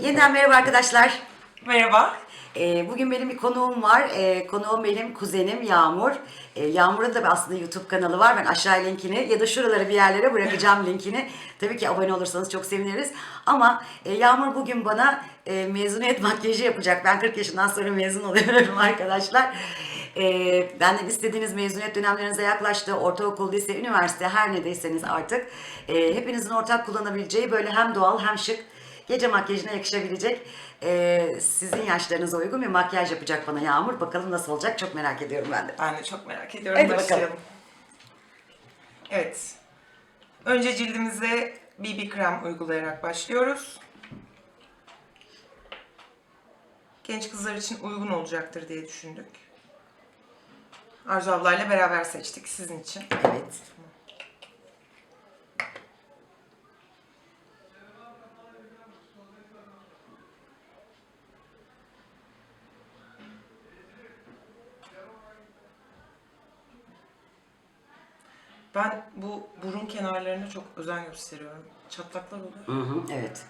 Yeniden merhaba arkadaşlar. Merhaba. Ee, bugün benim bir konuğum var. Ee, konuğum benim kuzenim Yağmur. Ee, Yağmur'un da aslında YouTube kanalı var. Ben aşağı linkini ya da şuralara bir yerlere bırakacağım linkini. Tabii ki abone olursanız çok seviniriz. Ama e, Yağmur bugün bana e, mezuniyet makyajı yapacak. Ben 40 yaşından sonra mezun oluyorum arkadaşlar. Ee, benden istediğiniz mezuniyet dönemlerinize yaklaştı. Ortaokul, lise, üniversite her nedeyseniz artık. e, hepinizin ortak kullanabileceği böyle hem doğal hem şık Gece makyajına yakışabilecek e, sizin yaşlarınıza uygun bir makyaj yapacak bana Yağmur. Bakalım nasıl olacak çok merak ediyorum ben de. Ben de çok merak ediyorum. Hadi bakalım. Başlayalım. Evet. Önce cildimize BB krem uygulayarak başlıyoruz. Genç kızlar için uygun olacaktır diye düşündük. Arzu ablayla beraber seçtik sizin için. Evet. Ben bu burun kenarlarına çok özen gösteriyorum. Çatlaklar oluyor. Hı hı, evet.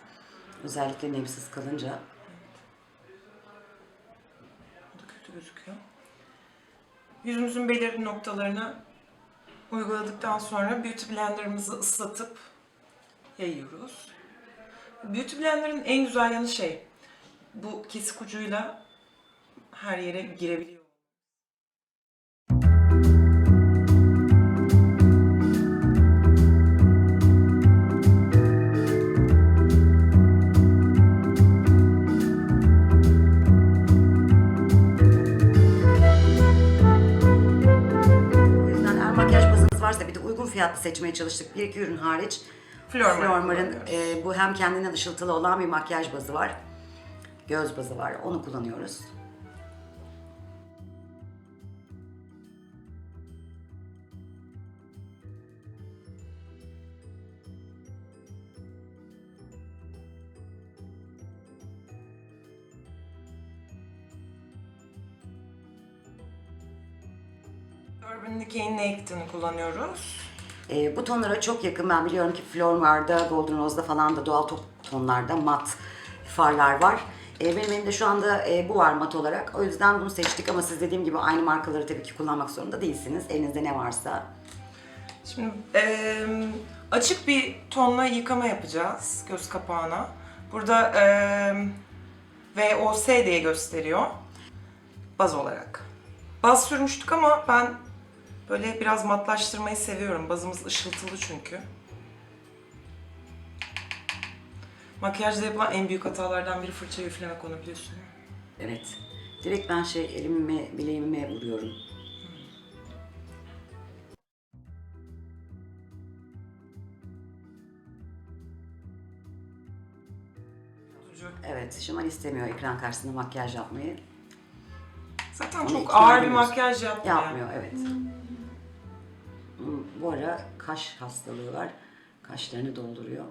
Özellikle nemsiz kalınca. Bu da kötü gözüküyor. Yüzümüzün belirli noktalarına uyguladıktan sonra Beauty Blender'ımızı ıslatıp yayıyoruz. Beauty Blender'ın en güzel yanı şey, bu kesik ucuyla her yere girebiliyor. Fiyatlı seçmeye çalıştık. Bir iki ürün hariç. Flormar'ın Flormar'ın e, bu hem kendinden ışıltılı olan bir makyaj bazı var. Göz bazı var. Onu kullanıyoruz. Urban Decay'in Naked'ını kullanıyoruz. E, bu tonlara çok yakın. Ben biliyorum ki Flormar'da, Golden Rose'da falan da doğal to- tonlarda mat farlar var. E, benim elimde şu anda e, bu var mat olarak. O yüzden bunu seçtik ama siz dediğim gibi aynı markaları tabii ki kullanmak zorunda değilsiniz. Elinizde ne varsa. Şimdi eee, açık bir tonla yıkama yapacağız göz kapağına. Burada eee VOS diye gösteriyor baz olarak. Baz sürmüştük ama ben böyle biraz matlaştırmayı seviyorum. Bazımız ışıltılı çünkü. Makyajda yapılan en büyük hatalardan biri fırça üflemek onu biliyorsun. Evet. Direkt ben şey elime, bileğime vuruyorum. Evet, Şimal istemiyor ekran karşısında makyaj yapmayı. Zaten Onu çok ikna ağır bir ediyoruz. makyaj yapmıyor. Yapmıyor, evet. Hmm, Bu ara kaş hastalığı var. Kaşlarını dolduruyor.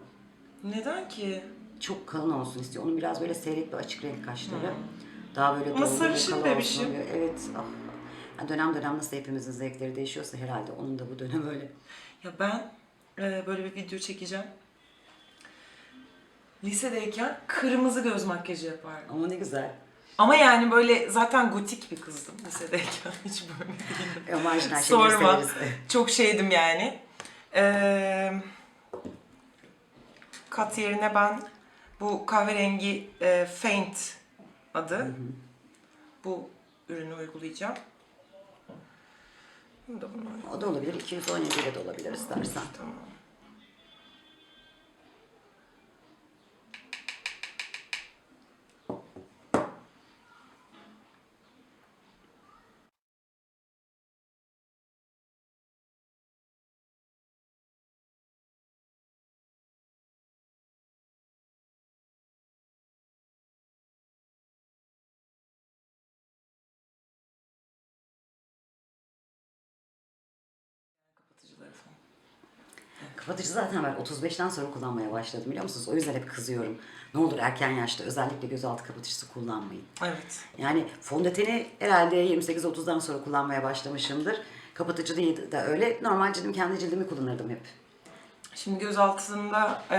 Neden ki? Çok kalın olsun istiyor. Onun biraz böyle seyrek ve açık renk kaşları. Daha böyle Ama sarışın yakalı bebişim. olsun diyor. Evet. Ah. Yani dönem dönem nasıl hepimizin zevkleri değişiyorsa herhalde onun da bu dönem öyle. Ya ben e, böyle bir video çekeceğim. Lisedeyken kırmızı göz makyajı yapardım. Ama ne güzel. Ama yani böyle zaten gotik bir kızdım lisedeyken. Hiç böyle değilim. Şeyleri Sorma. Çok şeydim yani. Ee, kat yerine ben bu kahverengi e, Faint adı. Bu ürünü uygulayacağım. Da O da olabilir. 217 ile de olabilir istersen. Tamam. Kapatıcı zaten ben 35'ten sonra kullanmaya başladım biliyor musunuz? O yüzden hep kızıyorum. Ne olur erken yaşta özellikle gözaltı kapatıcısı kullanmayın. Evet. Yani fondöteni herhalde 28-30'dan sonra kullanmaya başlamışımdır. Kapatıcı değil de öyle. Normal cildim kendi cildimi kullanırdım hep. Şimdi göz altında e,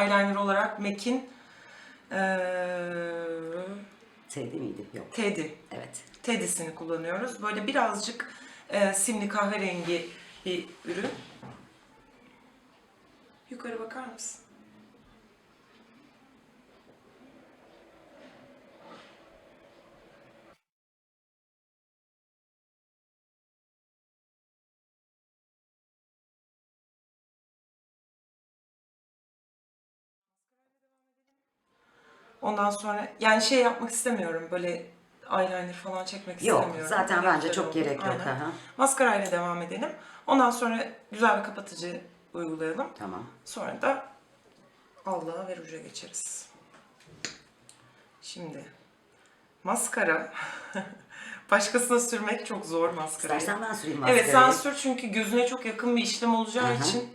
eyeliner olarak MAC'in Ee, Teddy miydi? Yok. Teddy. Evet. Teddy'sini kullanıyoruz. Böyle birazcık e, simli kahverengi bir ürün. Yukarı bakar mısın? Ondan sonra yani şey yapmak istemiyorum böyle eyeliner falan çekmek Yok istemiyorum. zaten bence çok gerek yok. Aha. Maskarayla devam edelim. Ondan sonra güzel bir kapatıcı uygulayalım. Tamam. Sonra da allığa ve ruja geçeriz. Şimdi maskara başkasına sürmek çok zor maskarayı. İstersen ben süreyim maskarayı. Evet sen sür çünkü gözüne çok yakın bir işlem olacağı Aha. için.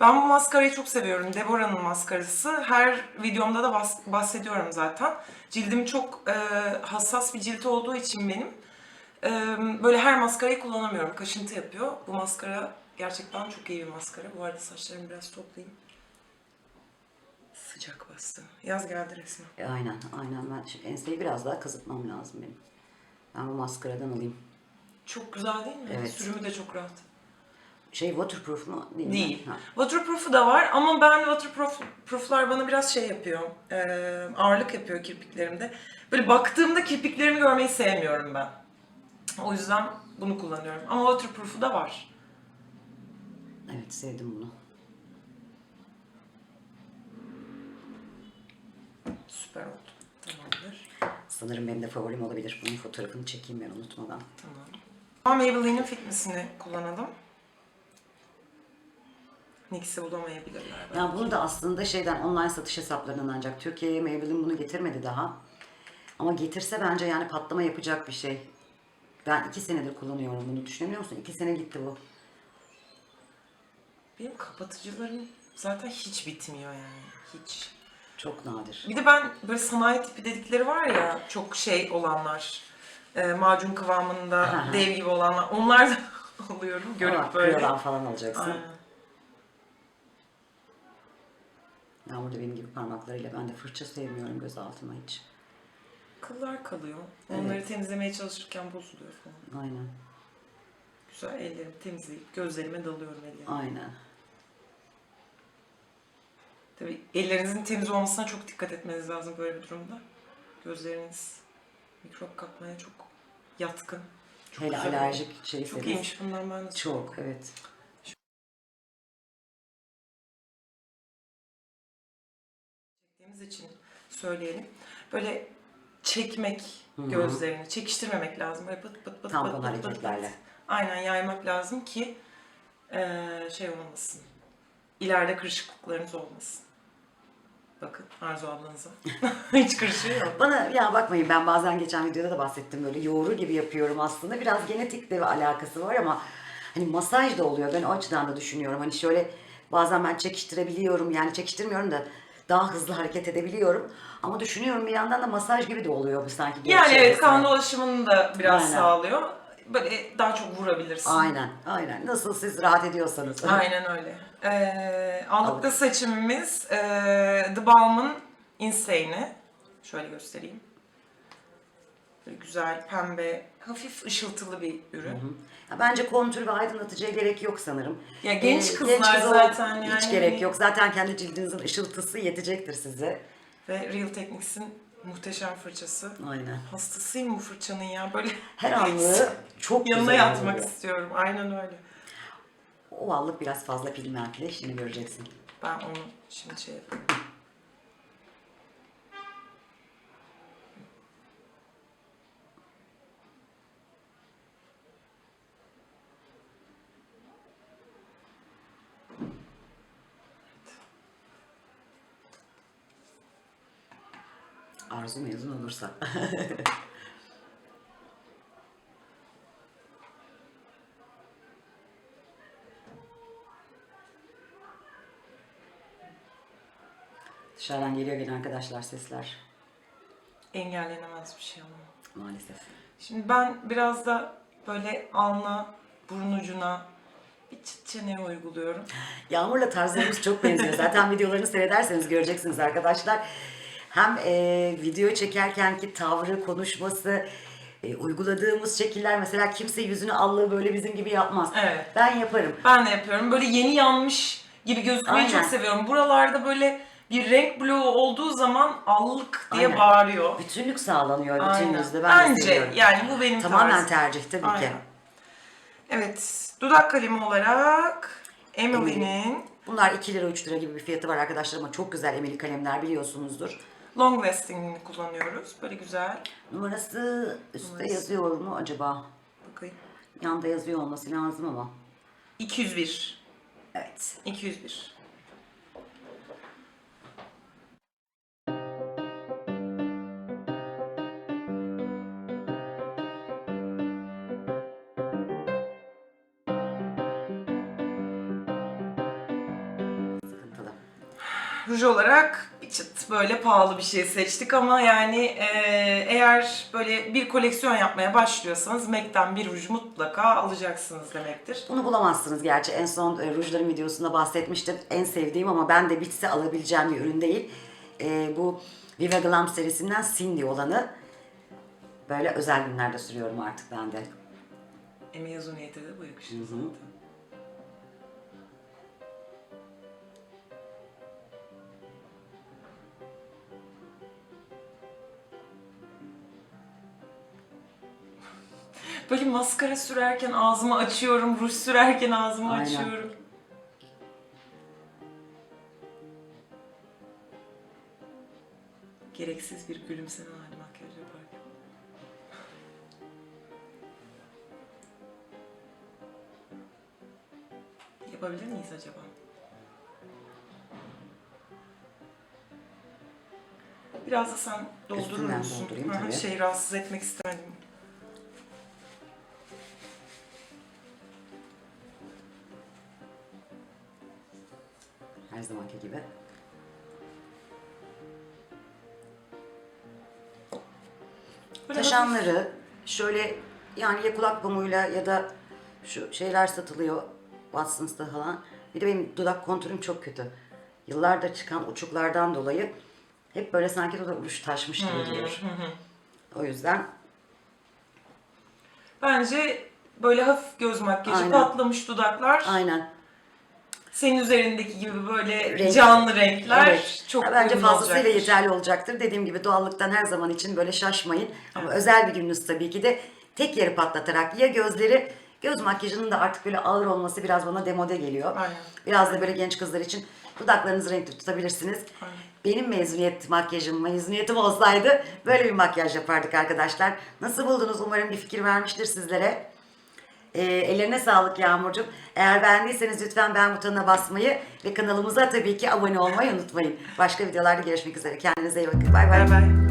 Ben bu maskarayı çok seviyorum. Deborah'ın maskarası. Her videomda da bahs- bahsediyorum zaten. Cildim çok e, hassas bir cilt olduğu için benim e, böyle her maskarayı kullanamıyorum. Kaşıntı yapıyor. Bu maskara gerçekten çok iyi bir maskara. Bu arada saçlarımı biraz toplayayım. Sıcak bastı. Yaz geldi resmen. E, Aynen, aynen. Ben şimdi enseyi biraz daha kazıtmam lazım benim. Ben bu maskaradan alayım. Çok güzel değil mi? Evet. Sürümü de çok rahat. Şey waterproof mu? Değil. mi? Değil. Ha. Waterproof'u da var ama ben waterproof'lar bana biraz şey yapıyor. e, ağırlık yapıyor kirpiklerimde. Böyle baktığımda kirpiklerimi görmeyi sevmiyorum ben. O yüzden bunu kullanıyorum. Ama waterproof'u da var. Evet, sevdim bunu. Süper oldu. Tamamdır. Sanırım benim de favorim olabilir. Bunun fotoğrafını çekeyim ben unutmadan. Tamam. Ama Maybelline'in Fitness'ini kullanalım. NYX'i bulamayabilirler. belki. Ya bunu da aslında şeyden online satış hesaplarından ancak Türkiye'ye Maybelline bunu getirmedi daha. Ama getirse bence yani patlama yapacak bir şey. Ben iki senedir kullanıyorum bunu. Düşünebiliyor musun? İki sene gitti bu. Benim kapatıcılarım zaten hiç bitmiyor yani. Hiç. Çok nadir. Bir de ben böyle sanayi tipi dedikleri var ya çok şey olanlar. E, macun kıvamında Aha. dev gibi olanlar. Onlar da alıyorum görüp Ama böyle. kırılan falan alacaksın. Aynen. Yağmur da benim gibi parmaklarıyla. Ben de fırça sevmiyorum göz altıma hiç. Kıllar kalıyor. Onları temizlemeye çalışırken bozuluyor falan. Aynen. Güzel ellerimi temizleyip gözlerime dalıyorum ellerime. Aynen. Tabii ellerinizin temiz olmasına çok dikkat etmeniz lazım böyle bir durumda. Gözleriniz mikrop kapmaya çok yatkın. Çok Hele güzel. alerjik şeyseniz. Çok iyiymiş bundan ben de Çok evet. çektiğimiz için söyleyelim. Böyle çekmek Hı hı. gözlerini, çekiştirmemek lazım. Böyle pıt pıt pıt Tampon pıt pıt pıt hareketlerle. Aynen yaymak lazım ki eee, şey olmasın. İleride kırışıklıklarınız olmasın. Bakın Arzu ablanıza. Hiç kırışığı yok. Bana ya bakmayın ben bazen geçen videoda da bahsettim böyle yoğurur gibi yapıyorum aslında. Biraz genetikle bir alakası var ama hani masaj da oluyor. Ben o açıdan da düşünüyorum. Hani şöyle bazen ben çekiştirebiliyorum. Yani çekiştirmiyorum da daha hızlı hareket edebiliyorum. Ama düşünüyorum bir yandan da masaj gibi de oluyor bu sanki. Yani evet kan dolaşımını da biraz Aynen. sağlıyor. Böyle daha çok vurabilirsin. Aynen, aynen. Nasıl siz rahat ediyorsanız. Aynen öyle. Ee, allıkta seçimimiz ee, The Balm'ın Insane'i. Şöyle göstereyim. Böyle güzel, pembe, hafif ışıltılı bir ürün. Ya Bence kontür ve aydınlatıcıya gerek yok sanırım. Ya genç Ee, kızlar ol- zaten Hiç yani. gerek yok. Zaten kendi cildinizin ışıltısı yetecektir size. Ve Real Techniques'in muhteşem fırçası. Aynen. Hastasıyım bu fırçanın ya. Böyle Her anlığı çok yanına güzel yatmak oluyor. istiyorum. Aynen öyle. O allık biraz fazla pigmentli. Şimdi göreceksin. Ben onu şimdi şey yapayım. Arzu mezun olursa. Dışarıdan geliyor gene arkadaşlar sesler. Engellenemez bir şey ama. Maalesef. Şimdi ben biraz da böyle alnına, burun ucuna bir çıt çene uyguluyorum. Yağmur'la tarzlarımız çok benziyor. Zaten videolarını seyrederseniz göreceksiniz arkadaşlar. Hem e, video çekerkenki tavrı, konuşması, e, uyguladığımız şekiller mesela kimse yüzünü allığı böyle bizim gibi yapmaz. Evet. Ben yaparım. Ben de yapıyorum. Böyle yeni yanmış gibi gözükmeyi Aynen. çok seviyorum. Buralarda böyle bir renk bloğu olduğu zaman allık diye Aynen. bağırıyor. Bütünlük sağlanıyor bütün Aynen. yüzde. Ben de Bence seviyorum. yani bu benim Tamamen tarzım. tercih tabii ki. Aynen. Evet. Dudak kalemi olarak Emily'nin Bunlar 2 lira 3 lira gibi bir fiyatı var arkadaşlar ama çok güzel emeli kalemler biliyorsunuzdur. Long lasting'ini kullanıyoruz. Böyle güzel. Numarası üstte Numarası. yazıyor mu acaba? Bakayım. Yanda yazıyor olması lazım ama. 201. Evet. 201. Sıkıntılı. Ruj olarak çıt böyle pahalı bir şey seçtik ama yani e, eğer böyle bir koleksiyon yapmaya başlıyorsanız MAC'ten bir ruj mutlaka alacaksınız demektir. Bunu bulamazsınız gerçi. En son e, rujların videosunda bahsetmiştim. En sevdiğim ama ben de bitse alabileceğim bir ürün değil. E, bu Viva Glam serisinden Cindy olanı. Böyle özel günlerde sürüyorum artık ben de. Emi Yazuniyet'e de bu hı. zaten. Böyle maskara sürerken ağzımı açıyorum, ruj sürerken ağzımı Aynen. açıyorum. Gereksiz bir gülümseme hali makyaj yaparken. Yapabilir miyiz acaba? Biraz da sen doldurur Üstünden musun? doldurayım Hı hı, tabii. Şey rahatsız etmek istemedim. Her zamanki gibi. Taşanları şöyle yani ya kulak pamuğuyla ya da şu şeyler satılıyor Watson's'ta falan. Bir de benim dudak kontürüm çok kötü. Yıllardır çıkan uçuklardan dolayı hep böyle sanki dudak uç taşmış gibi geliyor. O yüzden Bence böyle hafif göz makyajı, Aynen. patlamış dudaklar, aynen. Senin üzerindeki gibi böyle Renk- canlı renkler Evet. çok Ya bence uyumlu fazlasıyla olacaktır. yeterli olacaktır. Dediğim gibi doğallıktan her zaman için böyle şaşmayın. Ama özel bir gününüz tabii ki de tek yeri patlatarak ya gözleri Göz makyajının da artık böyle ağır olması biraz bana demode geliyor. Aynen. Biraz da böyle genç kızlar için dudaklarınızı renkli tutabilirsiniz. Aynen. Benim mezuniyet makyajım, mezuniyetim olsaydı böyle bir makyaj yapardık arkadaşlar. Nasıl buldunuz? Umarım bir fikir vermiştir sizlere. Ee, ellerine sağlık Yağmurcuğum. Eğer beğendiyseniz lütfen beğen butonuna basmayı ve kanalımıza tabii ki abone olmayı unutmayın. Başka videolarda görüşmek üzere. Kendinize iyi bakın. Bay bay.